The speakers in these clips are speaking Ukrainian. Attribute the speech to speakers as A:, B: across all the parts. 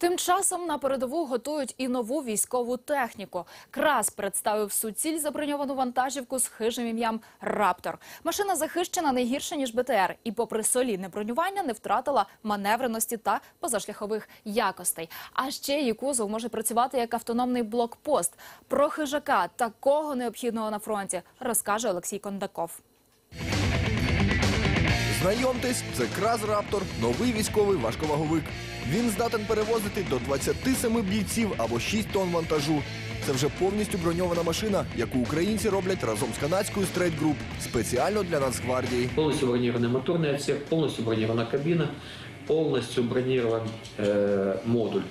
A: Тим часом на передову готують і нову військову техніку. Крас представив суціль заброньовану вантажівку з хижим ім'ям Раптор. Машина захищена не гірше ніж БТР, і, попри солідне бронювання, не втратила маневреності та позашляхових якостей. А ще її кузов може працювати як автономний блокпост. Про хижака такого необхідного на фронті розкаже Олексій Кондаков.
B: Знайомтесь, це Краз Раптор, новий військовий важковаговик. Він здатен перевозити до 27 бійців або 6 тонн вантажу. Це вже повністю броньована машина, яку українці роблять разом з канадською Straight Group спеціально для Нацгвардії.
C: Полностью бронированный моторный отсек, полностью бронирована кабина, полностью бронирован э, модуль.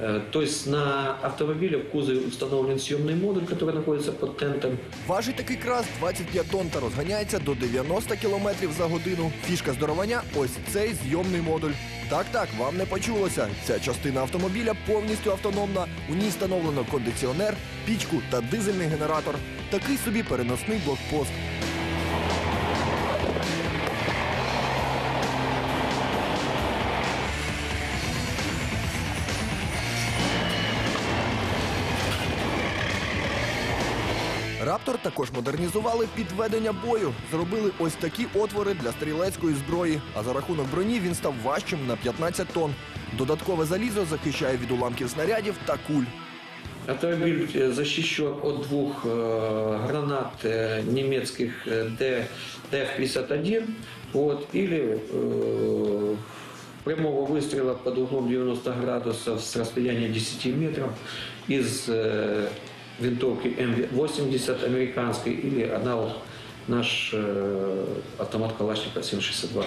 C: Э, то есть на автомобиле в кузове установлен съемный модуль, который находится под тентом.
B: Важить такий крас 25 тонн та розганяється до 90 кілометрів за годину. Фішка здоровання ось цей зйомний модуль. Так, так, вам не почулося. Ця частина автомобіля повністю автономна. У ній встановлено кондиціонер, пічку та дизельний генератор. Такий собі переносний блокпост. Раптор також модернізували під ведення бою. Зробили ось такі отвори для стрілецької зброї. А за рахунок броні він став важчим на 15 тонн. Додаткове залізо захищає від уламків снарядів та куль.
C: Автомобиль э, защищен от двух э, гранат э, немецких э, Д- ДФ-51 вот, или э, прямого выстрела под углом 90 градусов с расстояния 10 метров из э, винтовки М80 американской или аналог наш э, автомат Калашника 762.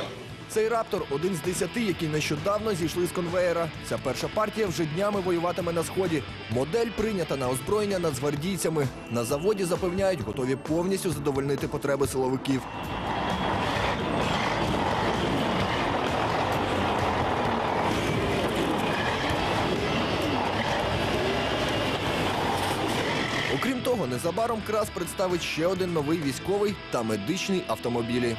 B: Цей раптор один з десяти, які нещодавно зійшли з конвеєра. Ця перша партія вже днями воюватиме на сході. Модель прийнята на озброєння нацгвардійцями. На заводі запевняють, готові повністю задовольнити потреби силовиків. Окрім того, незабаром крас представить ще один новий військовий та медичний автомобілі.